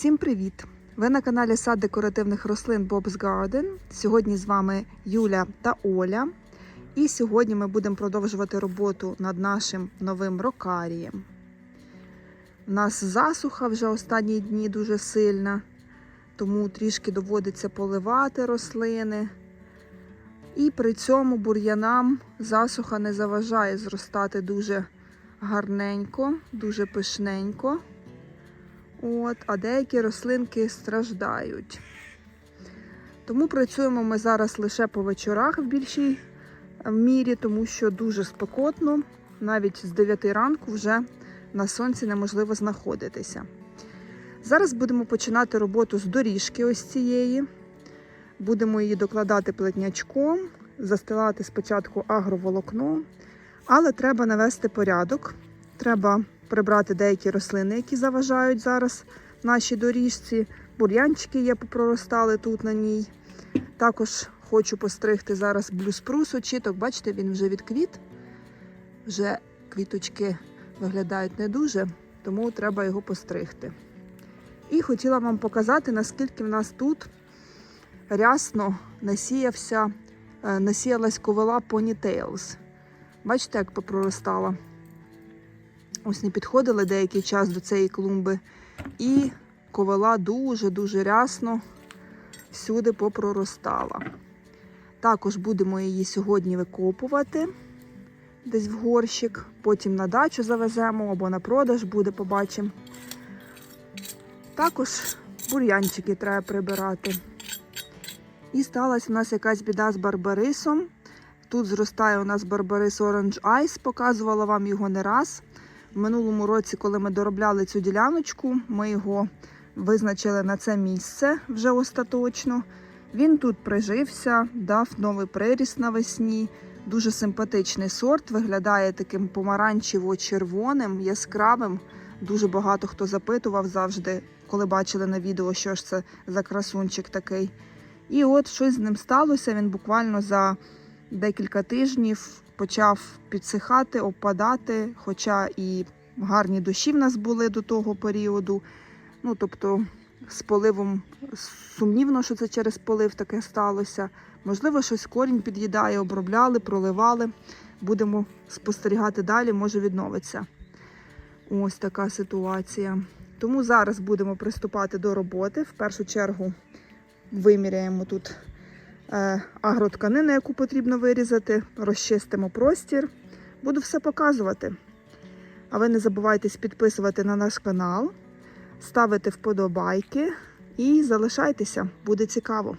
Усім привіт! Ви на каналі Сад декоративних рослин Bob's Garden. Сьогодні з вами Юля та Оля. І сьогодні ми будемо продовжувати роботу над нашим новим рокарієм. У нас засуха вже останні дні дуже сильна, тому трішки доводиться поливати рослини. І при цьому бур'янам засуха не заважає зростати дуже гарненько, дуже пишненько. От, а деякі рослинки страждають. Тому працюємо ми зараз лише по вечорах в більшій мірі, тому що дуже спекотно, навіть з 9 ранку вже на сонці неможливо знаходитися. Зараз будемо починати роботу з доріжки ось цієї. Будемо її докладати плетнячком, застилати спочатку агроволокно, але треба навести порядок. Треба прибрати деякі рослини, які заважають зараз нашій доріжці. Бур'янчики є попроростали тут на ній. Також хочу постригти зараз блюспрус очіток. Бачите, він вже відквіт. Вже квіточки виглядають не дуже, тому треба його постригти. І хотіла вам показати, наскільки в нас тут рясно насіявся, е, насіялась ковила Ponytails. Бачите, як попроростала. Ось не підходили деякий час до цієї клумби. І ковила дуже-дуже рясно всюди попроростала. Також будемо її сьогодні викопувати десь в горщик, потім на дачу завеземо або на продаж буде, побачимо. Також бур'янчики треба прибирати. І сталася у нас якась біда з барбарисом. Тут зростає у нас барбарис Orange Ice, показувала вам його не раз. В минулому році, коли ми доробляли цю діляночку, ми його визначили на це місце вже остаточно. Він тут прижився, дав новий приріст навесні. Дуже симпатичний сорт, виглядає таким помаранчево-червоним, яскравим. Дуже багато хто запитував завжди, коли бачили на відео, що ж це за красунчик такий. І от щось з ним сталося. Він буквально за декілька тижнів почав підсихати, опадати, хоча і гарні дощі в нас були до того періоду. Ну, тобто, з поливом сумнівно, що це через полив таке сталося. Можливо, щось корінь під'їдає, обробляли, проливали. Будемо спостерігати далі, може відновиться. Ось така ситуація. Тому зараз будемо приступати до роботи. В першу чергу виміряємо тут е, агротканину, яку потрібно вирізати, розчистимо простір. Буду все показувати. А ви не забувайте підписувати на наш канал, ставити вподобайки і залишайтеся, буде цікаво.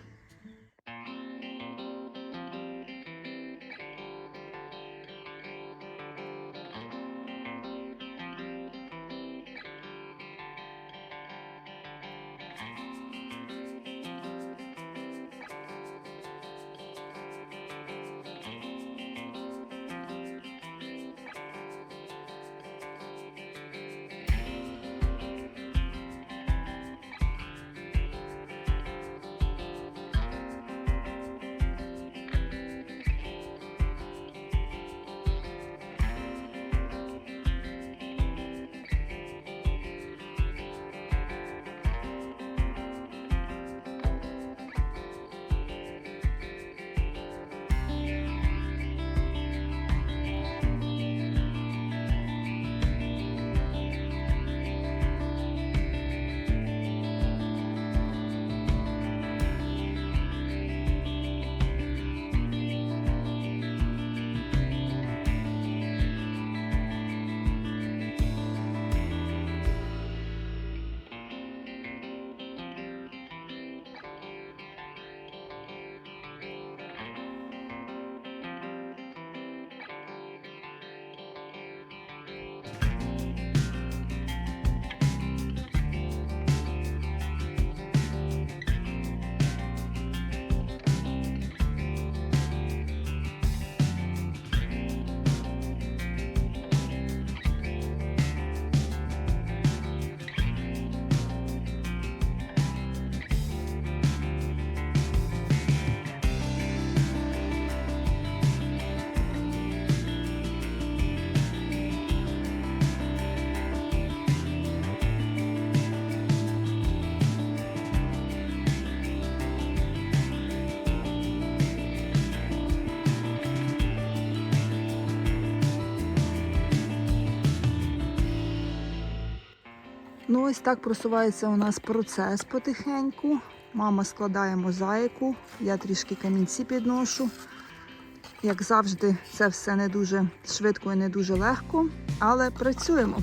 Ну, ось так просувається у нас процес потихеньку. Мама складає мозаїку, я трішки камінці підношу. Як завжди, це все не дуже швидко і не дуже легко, але працюємо.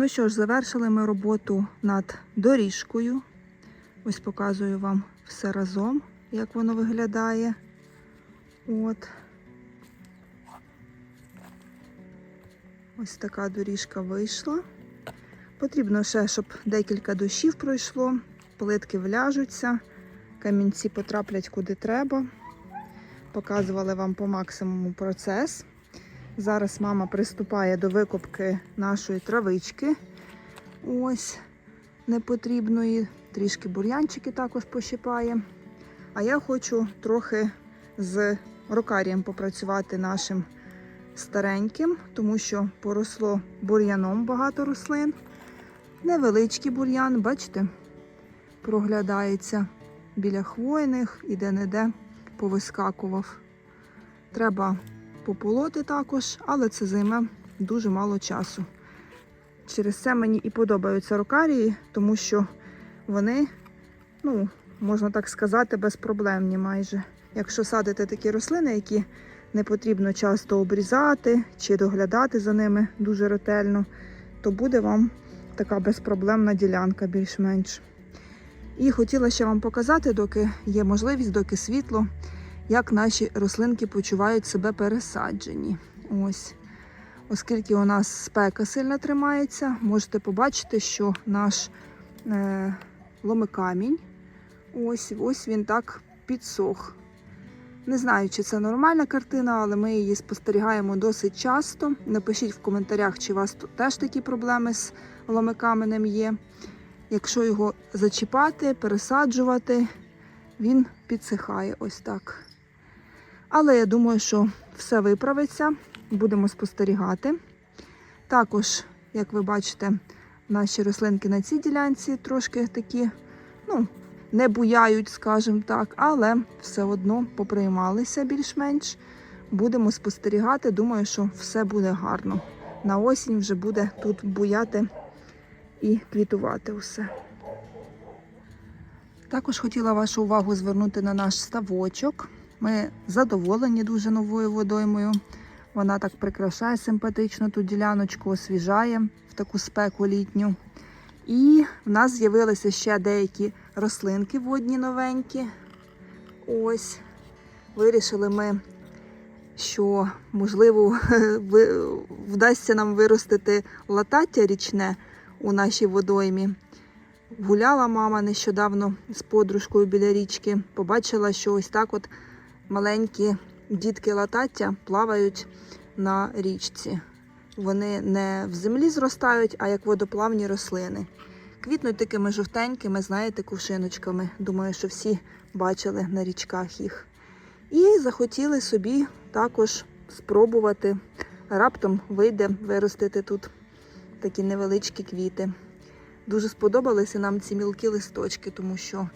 Ну що ж, завершили ми роботу над доріжкою. Ось показую вам все разом, як воно виглядає. От. Ось така доріжка вийшла. Потрібно ще, щоб декілька дощів пройшло, плитки вляжуться, камінці потраплять куди треба. Показували вам по максимуму процес. Зараз мама приступає до викопки нашої травички. Ось непотрібної. Трішки бур'янчики також пощипає. А я хочу трохи з рокарієм попрацювати нашим стареньким, тому що поросло бур'яном багато рослин. Невеличкий бур'ян, бачите, проглядається біля хвойних і де-не-де повискакував. Треба пополоти також, але це займе дуже мало часу. Через це мені і подобаються рокарії, тому що вони, ну, можна так сказати, безпроблемні майже. Якщо садите такі рослини, які не потрібно часто обрізати чи доглядати за ними дуже ретельно, то буде вам така безпроблемна ділянка більш-менш. І хотіла ще вам показати, доки є можливість, доки світло, як наші рослинки почувають себе пересаджені. Ось. Оскільки у нас спека сильно тримається, можете побачити, що наш е, ломикамінь, ось, ось він так підсох. Не знаю, чи це нормальна картина, але ми її спостерігаємо досить часто. Напишіть в коментарях, чи у вас тут теж такі проблеми з ломикаменем є. Якщо його зачіпати, пересаджувати, він підсихає ось так. Але я думаю, що все виправиться, будемо спостерігати. Також, як ви бачите, наші рослинки на цій ділянці трошки такі, ну, не буяють, скажімо так, але все одно поприймалися більш-менш. Будемо спостерігати. Думаю, що все буде гарно. На осінь вже буде тут буяти і квітувати усе. Також хотіла вашу увагу звернути на наш ставочок. Ми задоволені дуже новою водоймою. Вона так прикрашає симпатично ту діляночку, освіжає в таку спеку літню. І в нас з'явилися ще деякі рослинки водні новенькі. Ось. Вирішили ми, що, можливо, вдасться нам виростити латаття річне у нашій водоймі. Гуляла мама нещодавно з подружкою біля річки. Побачила, що ось так от маленькі дітки латаття плавають на річці. Вони не в землі зростають, а як водоплавні рослини. Квітнуть такими жовтенькими, знаєте, кувшиночками. Думаю, що всі бачили на річках їх. І захотіли собі також спробувати. Раптом вийде виростити тут такі невеличкі квіти. Дуже сподобалися нам ці мілкі листочки, тому що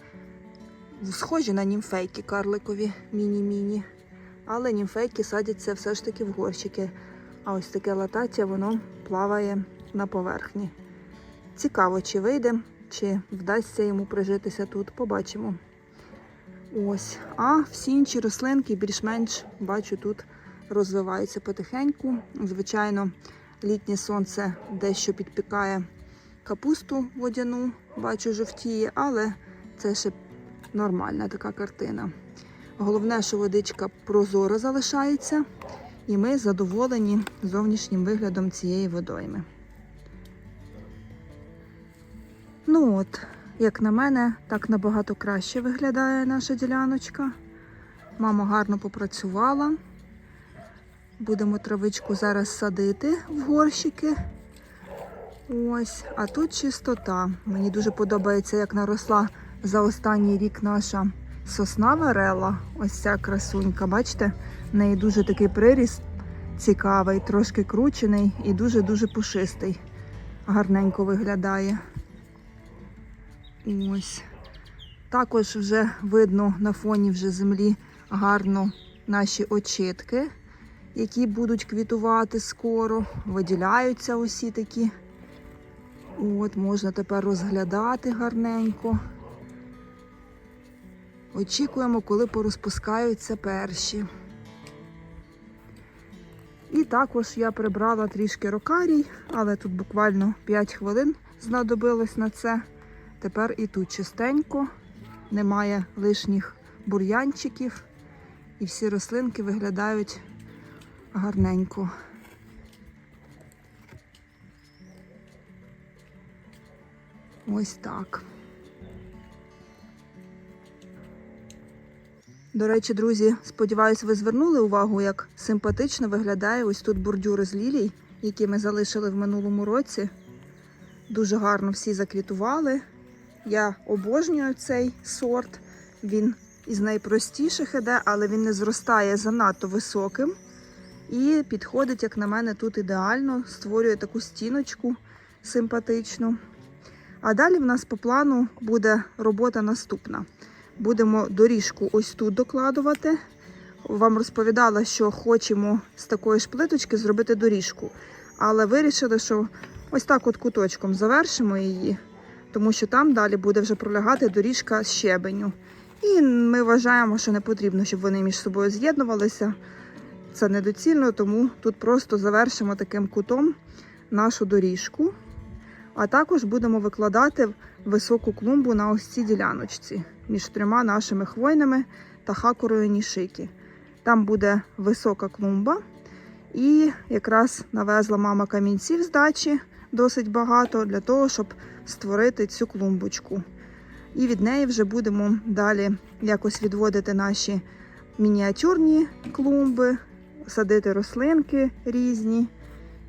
схожі на німфейки карликові, міні-міні. Але німфейки садяться все ж таки в горщики. А ось таке латаття, воно плаває на поверхні. Цікаво, чи вийде, чи вдасться йому прижитися тут, побачимо. Ось. А всі інші рослинки більш-менш бачу тут розвиваються потихеньку. Звичайно, літнє сонце дещо підпікає капусту водяну, бачу, жовтіє, але це ще нормальна така картина. Головне, що водичка прозора залишається, і ми задоволені зовнішнім виглядом цієї водойми. Ну от, як на мене, так набагато краще виглядає наша діляночка. Мама гарно попрацювала. Будемо травичку зараз садити в горщики. Ось, а тут чистота. Мені дуже подобається, як наросла за останній рік наша сосна варела. Ось ця красунька. Бачите? В неї дуже такий приріст цікавий, трошки кручений і дуже-дуже пушистий. Гарненько виглядає. Ось. Також вже видно на фоні вже землі гарно наші очітки, які будуть квітувати скоро. Виділяються усі такі. От, можна тепер розглядати гарненько. Очікуємо, коли порозпускаються перші. І також я прибрала трішки рокарій, але тут буквально 5 хвилин знадобилось на це. Тепер і тут чистенько, немає лишніх бур'янчиків, і всі рослинки виглядають гарненько. Ось так. До речі, друзі, сподіваюся, ви звернули увагу, як симпатично виглядає ось тут бордюри з лілій, які ми залишили в минулому році. Дуже гарно всі заквітували. Я обожнюю цей сорт. Він із найпростіших іде, але він не зростає занадто високим. І підходить, як на мене, тут ідеально, створює таку стіночку симпатичну. А далі в нас по плану буде робота наступна. Будемо доріжку ось тут докладувати. Вам розповідала, що хочемо з такої ж плиточки зробити доріжку. Але вирішили, що ось так от куточком завершимо її, тому що там далі буде вже пролягати доріжка з щебеню. І ми вважаємо, що не потрібно, щоб вони між собою з'єднувалися. Це недоцільно, тому тут просто завершимо таким кутом нашу доріжку. А також будемо викладати високу клумбу на ось цій діляночці між трьома нашими хвойними та хакурою нішики. Там буде висока клумба. І якраз навезла мама камінців з дачі досить багато для того, щоб створити цю клумбочку. І від неї вже будемо далі якось відводити наші мініатюрні клумби, садити рослинки різні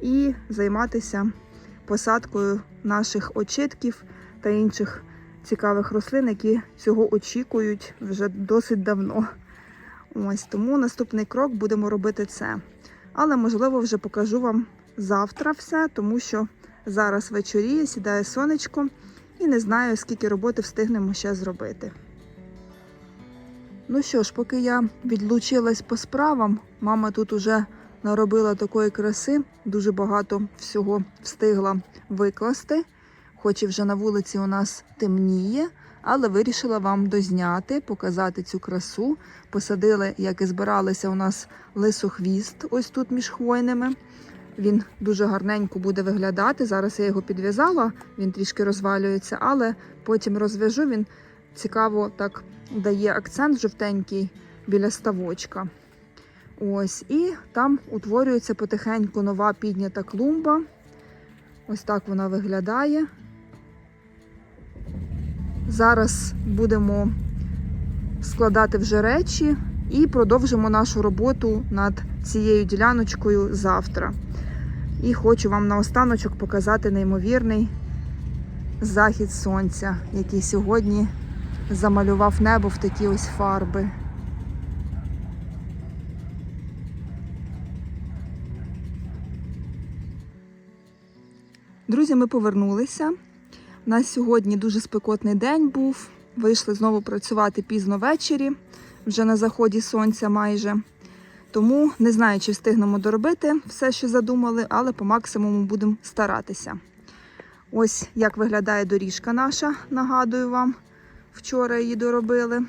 і займатися посадкою наших очитків та інших цікавих рослин, які цього очікують вже досить давно. Ось тому наступний крок будемо робити це. Але можливо вже покажу вам завтра все, тому що зараз вечоріє, сідає сонечко і не знаю, скільки роботи встигнемо ще зробити. Ну що ж, поки я відлучилась по справам, мама тут уже наробила такої краси, дуже багато всього встигла викласти. Хоч і вже на вулиці у нас темніє, але вирішила вам дозняти, показати цю красу. Посадили, як і збиралися, у нас лисохвіст ось тут між хвойними. Він дуже гарненько буде виглядати. Зараз я його підв'язала, він трішки розвалюється, але потім розв'яжу. Він цікаво так дає акцент жовтенький біля ставочка. Ось, і там утворюється потихеньку нова піднята клумба. Ось так вона виглядає. Зараз будемо складати вже речі і продовжимо нашу роботу над цією діляночкою завтра. І хочу вам наостаночок показати неймовірний захід сонця, який сьогодні замалював небо в такі ось фарби. Друзі, ми повернулися. У нас сьогодні дуже спекотний день був. Вийшли знову працювати пізно ввечері, вже на заході сонця майже. Тому не знаю, чи встигнемо доробити все, що задумали, але по максимуму будемо старатися. Ось як виглядає доріжка наша, нагадую вам. Вчора її доробили.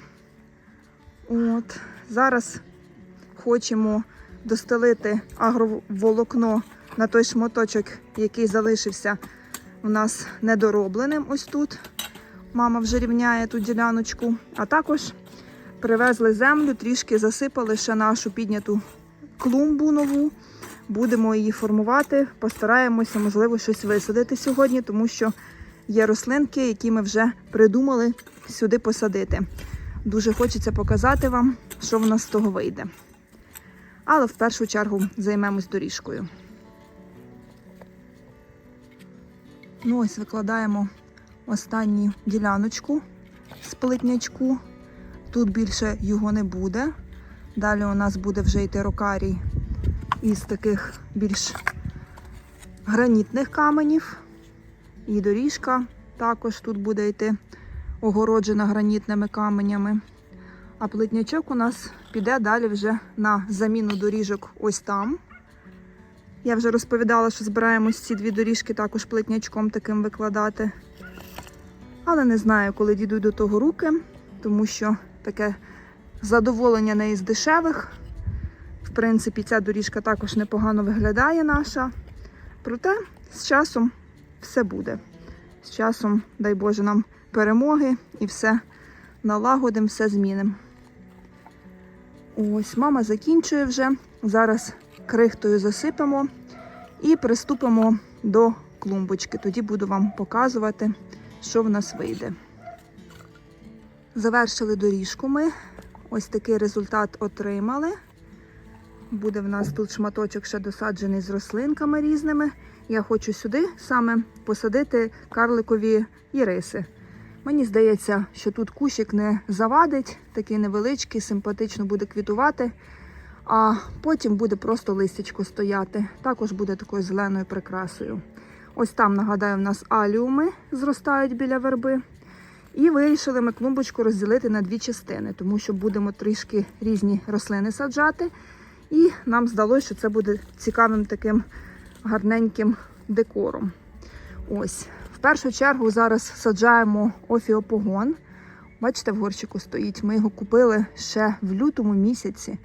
От. Зараз хочемо достелити агроволокно на той шматочок, який залишився у нас недоробленим. Ось тут. Мама вже рівняє ту діляночку. А також привезли землю, трішки засипали ще нашу підняту клумбу нову. Будемо її формувати, постараємося, можливо, щось висадити сьогодні, тому що є рослинки, які ми вже придумали сюди посадити. Дуже хочеться показати вам, що в нас з того вийде. Але в першу чергу займемось доріжкою. Ну, ось викладаємо останню діляночку з плитнячку. Тут більше його не буде. Далі у нас буде вже йти рокарій із таких більш гранітних каменів. І доріжка також тут буде йти огороджена гранітними каменями. А плитнячок у нас піде далі вже на заміну доріжок ось там. Я вже розповідала, що збираємось ці дві доріжки також плитнячком таким викладати. Але не знаю, коли дійдуть до того руки, тому що таке задоволення не із дешевих. В принципі, ця доріжка також непогано виглядає наша. Проте з часом все буде. З часом, дай Боже, нам перемоги і все налагодимо, все змінимо. Ось, мама закінчує вже. Зараз крихтою засипемо і приступимо до клумбочки. Тоді буду вам показувати, що в нас вийде. Завершили доріжку ми. Ось такий результат отримали. Буде в нас тут шматочок ще досаджений з рослинками різними. Я хочу сюди саме посадити карликові іриси. Мені здається, що тут кущик не завадить, такий невеличкий, симпатично буде квітувати, а потім буде просто листячко стояти. Також буде такою зеленою прикрасою. Ось там, нагадаю, в нас аліуми зростають біля верби. І вирішили ми клумбочку розділити на дві частини, тому що будемо трішки різні рослини саджати. І нам здалося, що це буде цікавим таким гарненьким декором. Ось. В першу чергу зараз саджаємо офіопогон. Бачите, в горщику стоїть. Ми його купили ще в лютому місяці.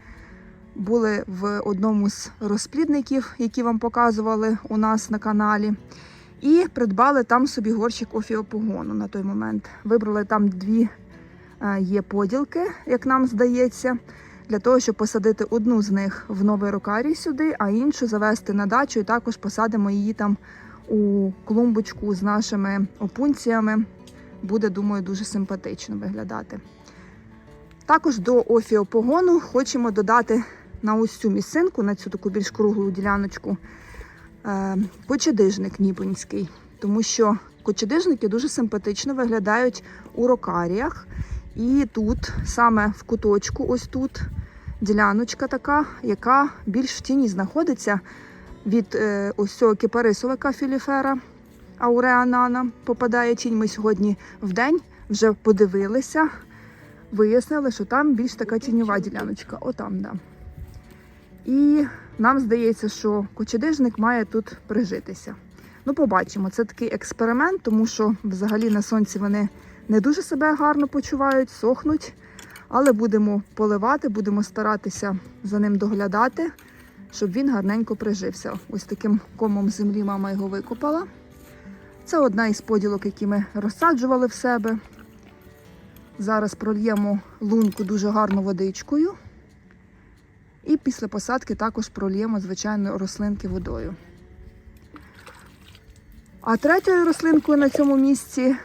Були в одному з розплідників, які вам показували у нас на каналі. І придбали там собі горщик офіопогону на той момент. Вибрали там дві е, є поділки, як нам здається, для того, щоб посадити одну з них в новий рокарій сюди, а іншу завести на дачу і також посадимо її там у клумбочку з нашими опунціями. Буде, думаю, дуже симпатично виглядати. Також до офіопогону хочемо додати на ось цю місцинку, на цю таку більш круглу діляночку, е, кочедижник ніпонський, тому що кочедижники дуже симпатично виглядають у рокаріях. І тут, саме в куточку, ось тут діляночка така, яка більш в тіні знаходиться від е, ось цього кипарисовика філіфера ауреанана. Попадає тінь. Ми сьогодні в день вже подивилися, вияснили, що там більш така тіньова діляночка. Отам, да. І нам здається, що кочедижник має тут прижитися. Ну, побачимо. Це такий експеримент, тому що взагалі на сонці вони не дуже себе гарно почувають, сохнуть. Але будемо поливати, будемо старатися за ним доглядати, щоб він гарненько прижився. Ось таким комом землі мама його викопала. Це одна із поділок, які ми розсаджували в себе. Зараз прольємо лунку дуже гарно водичкою. І після посадки також прольємо, звичайно, рослинки водою. А третьою рослинкою на цьому місці,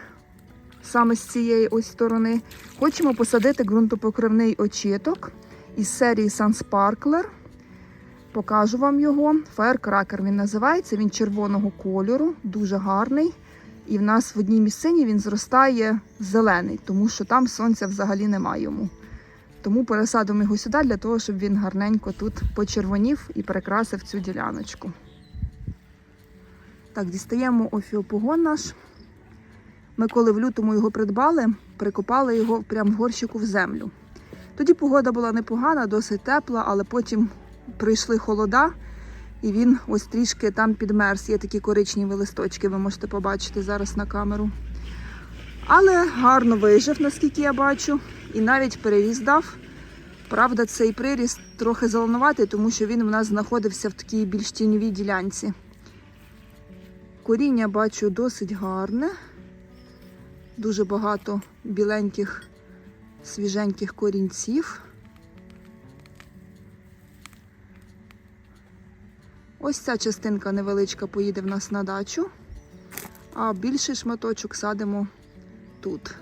саме з цієї ось сторони, хочемо посадити ґрунтопокривний очіток із серії Sun Sparkler. Покажу вам його. Firecracker він називається, він червоного кольору, дуже гарний. І в нас в одній місцині він зростає зелений, тому що там сонця взагалі немає йому. Тому пересадимо його сюди для того, щоб він гарненько тут почервонів і прикрасив цю діляночку. Так, дістаємо офіопогон наш. Ми коли в лютому його придбали, прикопали його прямо в горщику в землю. Тоді погода була непогана, досить тепла, але потім прийшли холода, і він ось трішки там підмерз. Є такі коричневі листочки, ви можете побачити зараз на камеру. Але гарно вижив, наскільки я бачу, і навіть переріс дав. Правда, цей приріст трохи зеленуватий, тому що він в нас знаходився в такій більш тіньовій ділянці. Коріння бачу досить гарне. Дуже багато біленьких, свіженьких корінців. Ось ця частинка невеличка поїде в нас на дачу, а більший шматочок садимо тут.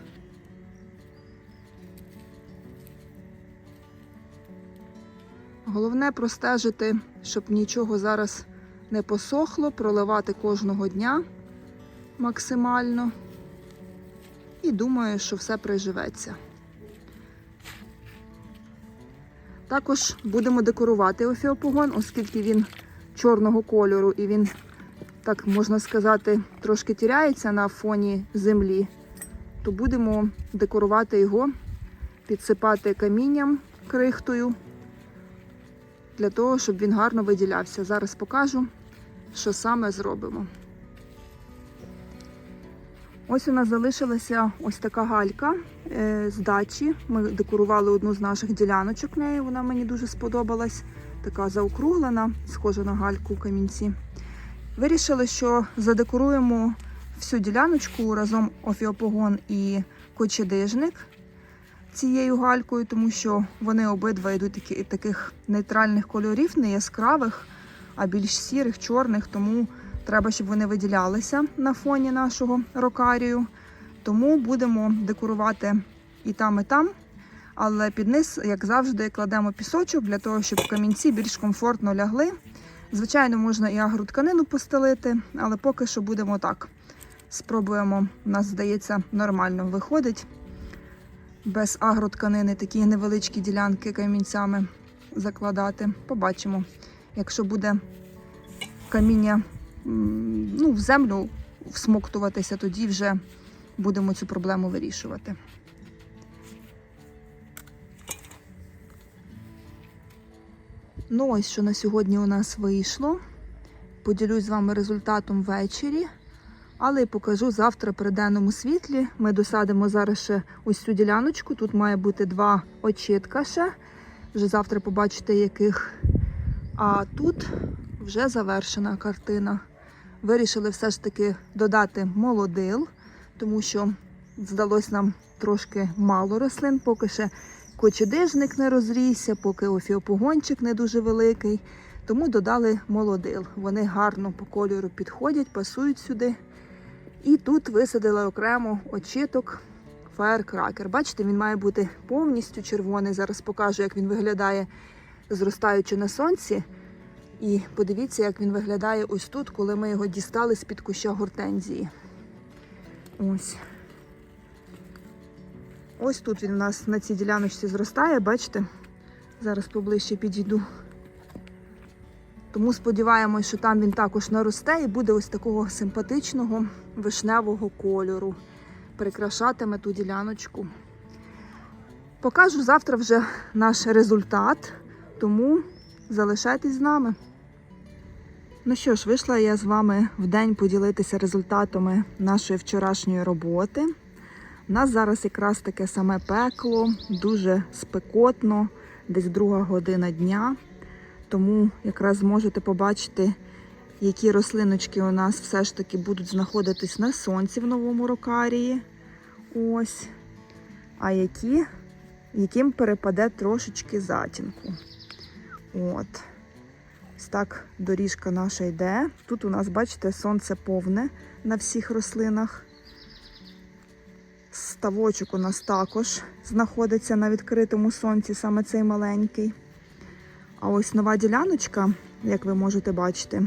Головне простежити, щоб нічого зараз не посохло, проливати кожного дня максимально. І думаю, що все приживеться. Також будемо декорувати офіопогон, оскільки він чорного кольору і він, так можна сказати, трошки тіряється на фоні землі, то будемо декорувати його, підсипати камінням крихтою для того, щоб він гарно виділявся. Зараз покажу, що саме зробимо. Ось у нас залишилася ось така галька е, з дачі. Ми декорували одну з наших діляночок нею. Вона мені дуже сподобалась. Така заокруглена, схожа на гальку у камінці. Вирішили, що задекоруємо всю діляночку разом офіопогон і кочедижник цією галькою, тому що вони обидва йдуть такі, таких нейтральних кольорів, не яскравих, а більш сірих, чорних. Тому треба, щоб вони виділялися на фоні нашого рокарію. Тому будемо декорувати і там, і там. Але під низ, як завжди, кладемо пісочок для того, щоб камінці більш комфортно лягли. Звичайно, можна і агротканину постелити, але поки що будемо так. Спробуємо, у нас здається, нормально виходить. Без агротканини такі невеличкі ділянки камінцями закладати. Побачимо, якщо буде каміння ну, в землю всмоктуватися, тоді вже будемо цю проблему вирішувати. Ну, ось що на сьогодні у нас вийшло. Поділюсь з вами результатом ввечері, але покажу завтра при денному світлі. Ми досадимо зараз ще ось цю діляночку. Тут має бути два очітка ще. Вже завтра побачите, яких. А тут вже завершена картина. Вирішили все ж таки додати молодил, тому що здалось нам трошки мало рослин, поки ще кочедижник не розрісся, поки офіопогончик не дуже великий. Тому додали молодил. Вони гарно по кольору підходять, пасують сюди. І тут висадили окремо очіток фаєркракер. Бачите, він має бути повністю червоний. Зараз покажу, як він виглядає, зростаючи на сонці. І подивіться, як він виглядає ось тут, коли ми його дістали з-під куща гортензії. Ось. Ось тут він у нас на цій діляночці зростає, бачите? Зараз поближче підійду. Тому сподіваємось, що там він також наросте і буде ось такого симпатичного вишневого кольору. Прикрашатиме ту діляночку. Покажу завтра вже наш результат, тому залишайтесь з нами. Ну що ж, вийшла я з вами в день поділитися результатами нашої вчорашньої роботи. У нас зараз якраз таке саме пекло, дуже спекотно, десь друга година дня. Тому якраз зможете побачити, які рослиночки у нас все ж таки будуть знаходитись на сонці в новому рокарії. Ось. А які, яким перепаде трошечки затінку. От. Ось так доріжка наша йде. Тут у нас, бачите, сонце повне на всіх рослинах. Ставочок у нас також знаходиться на відкритому сонці, саме цей маленький. А ось нова діляночка, як ви можете бачити,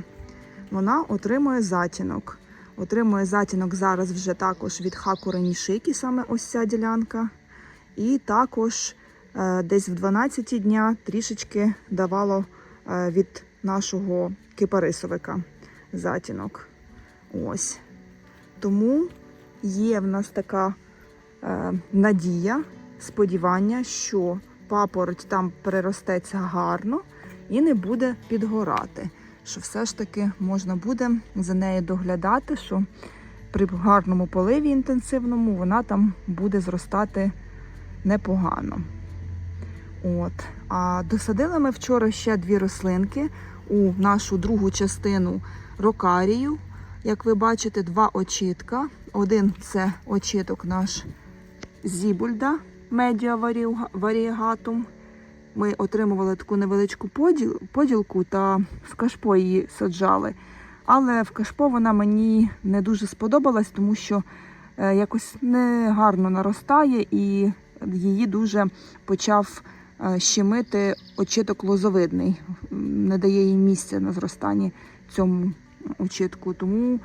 вона отримує затінок. Отримує затінок зараз вже також від Хакура Нішики, саме ось ця ділянка. І також е, десь в 12 дня трішечки давало е, від нашого кипарисовика затінок. Ось. Тому є в нас така е, надія, сподівання, що папороть там переростеться гарно і не буде підгорати. Що все ж таки можна буде за нею доглядати, що при гарному поливі інтенсивному вона там буде зростати непогано. От. А досадили ми вчора ще дві рослинки у нашу другу частину рокарію. Як ви бачите, два очітка. Один це очіток наш Зібульда Медіа Варієгатум. Ми отримували таку невеличку поділ, поділку та в кашпо її саджали. Але в кашпо вона мені не дуже сподобалась, тому що е, якось не гарно наростає і її дуже почав е, щемити очіток лозовидний, не дає їй місця на зростанні цьому очітку. Тому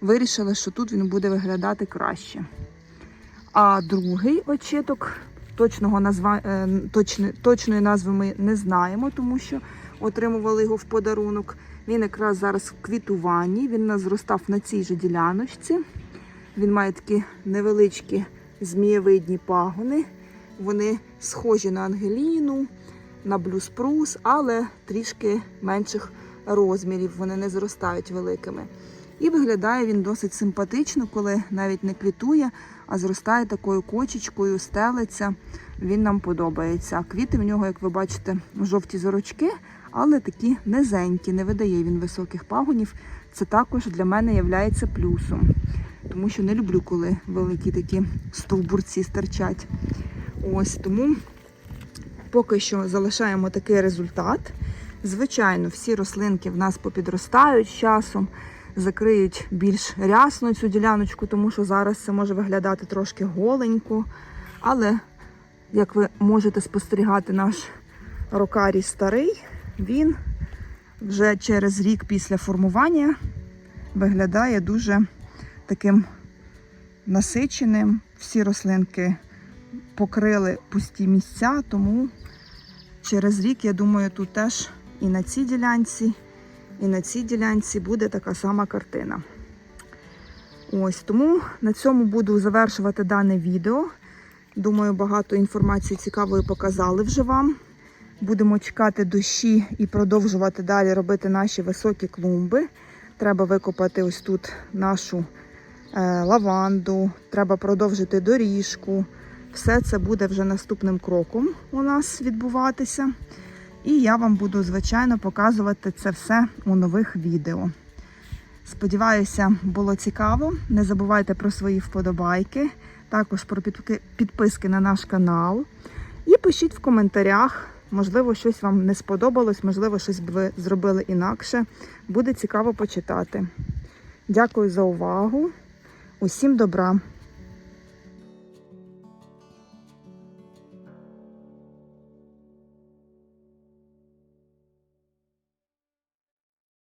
вирішили, що тут він буде виглядати краще. А другий очіток точного назва, е, точне- точної назви ми не знаємо, тому що отримували його в подарунок. Він якраз зараз в квітуванні, він нас зростав на цій же діляночці. Він має такі невеличкі змієвидні пагони. Вони схожі на Ангеліну, на блюспрус, але трішки менших розмірів. Вони не зростають великими. І виглядає він досить симпатично, коли навіть не квітує, а зростає такою кочечкою, стелиться. Він нам подобається. Квіти в нього, як ви бачите, жовті зорочки, але такі низенькі, не видає він високих пагонів. Це також для мене є плюсом, тому що не люблю, коли великі такі стовбурці стирчать. Ось тому поки що залишаємо такий результат. Звичайно, всі рослинки в нас попідростають з часом, закриють більш рясно цю діляночку, тому що зараз це може виглядати трошки голенько. Але, як ви можете спостерігати, наш рокарій старий, він вже через рік після формування виглядає дуже таким насиченим. Всі рослинки покрили пусті місця, тому через рік, я думаю, тут теж і на цій ділянці, і на цій ділянці буде така сама картина. Ось тому на цьому буду завершувати дане відео. Думаю, багато інформації цікавої показали вже вам. Будемо чекати дощі і продовжувати далі робити наші високі клумби. Треба викопати ось тут нашу е, лаванду, треба продовжити доріжку. Все це буде вже наступним кроком у нас відбуватися. І я вам буду, звичайно, показувати це все у нових відео. Сподіваюся, було цікаво. Не забувайте про свої вподобайки, також про підписки- на наш канал. І пишіть в коментарях, можливо, щось вам не сподобалось, можливо, щось б ви зробили інакше. Буде цікаво почитати. Дякую за увагу. Усім добра!